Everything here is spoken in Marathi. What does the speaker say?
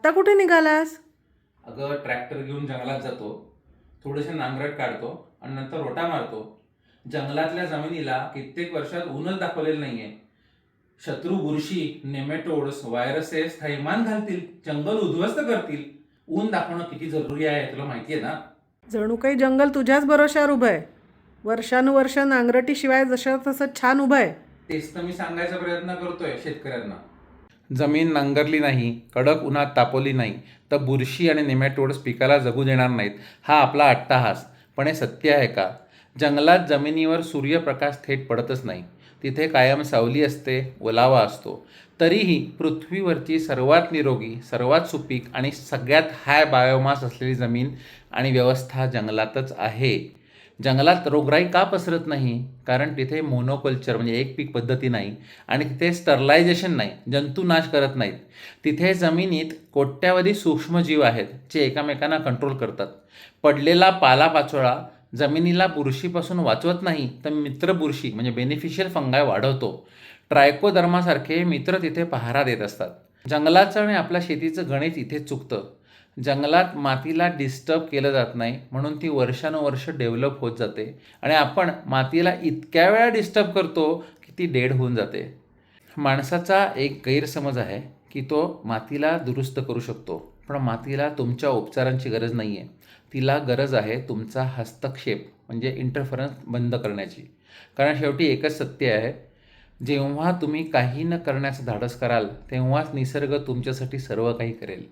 आत्ता कुठे निघालास? अगं ट्रॅक्टर घेऊन जंगलात जातो. थोडेसे नांगरट काढतो आणि नंतर रोटा मारतो. जंगलातल्या जमिनीला कित्येक वर्षात ऊनच दाखवलेलं नाहीये. शत्रू बुरशी नेमेटोड्स व्हायरसेस थैमान घालतील जंगल उद्ध्वस्त करतील. ऊन दाखवणं किती जरुरी आहे तुला माहिती आहे ना? जणू काही जंगल तुझ्याच भरोश्यावर उभं आहे. वर्षानुवर्ष नांगरटीशिवाय जसं तसं छान उभं आहे. तेच तर मी सांगायचा प्रयत्न करतोय शेतकऱ्यांना. जमीन नांगरली नाही कडक उन्हात तापवली नाही तर बुरशी आणि नेमॅटोड्स पिकाला जगू देणार नाहीत हा आपला अट्टाहास. पण हे सत्य आहे का? जंगलात जमिनीवर सूर्यप्रकाश थेट पडतच नाही. तिथे कायम सावली असते ओलावा असतो. तरीही पृथ्वीवरची सर्वात निरोगी सर्वात सुपीक आणि सगळ्यात हाय बायोमास असलेली जमीन आणि व्यवस्था जंगलातच आहे. जंगलात रोगराई का पसरत नाही? कारण तिथे मोनोकल्चर म्हणजे एक पीक पद्धती नाही आणि तिथे स्टरलायझेशन नाही जंतुनाश करत नाहीत. तिथे जमिनीत कोट्यावधी सूक्ष्मजीव आहेत जे एकामेकांना कंट्रोल करतात. पडलेला पालापाचोळा जमिनीला बुरशीपासून वाचवत नाही तर मित्र बुरशी म्हणजे बेनिफिशियल फंगाय वाढवतो. ट्रायकोधर्मासारखे मित्र तिथे पहारा देत असतात. जंगलाचं आणि आपल्या शेतीचं गणित इथे चुकतं. जंगलात मातीला डिस्टर्ब केलं जात नाही म्हणून ती वर्षानुवर्ष डेव्हलप होत जाते. आणि आपण मातीला इतक्या वेळा डिस्टर्ब करतो की ती डेड होऊन जाते. माणसाचा एक गैरसमज आहे की तो मातीला दुरुस्त करू शकतो. पण मातीला तुमच्या उपचारांची गरज नाही आहे तिला गरज आहे तुमचा हस्तक्षेप म्हणजे इंटरफरन्स बंद करण्याची. कारण शेवटी एकच सत्य आहे जेव्हा तुम्ही काही न करण्याचं धाडस कराल तेव्हाच निसर्ग तुमच्यासाठी सर्व काही करेल.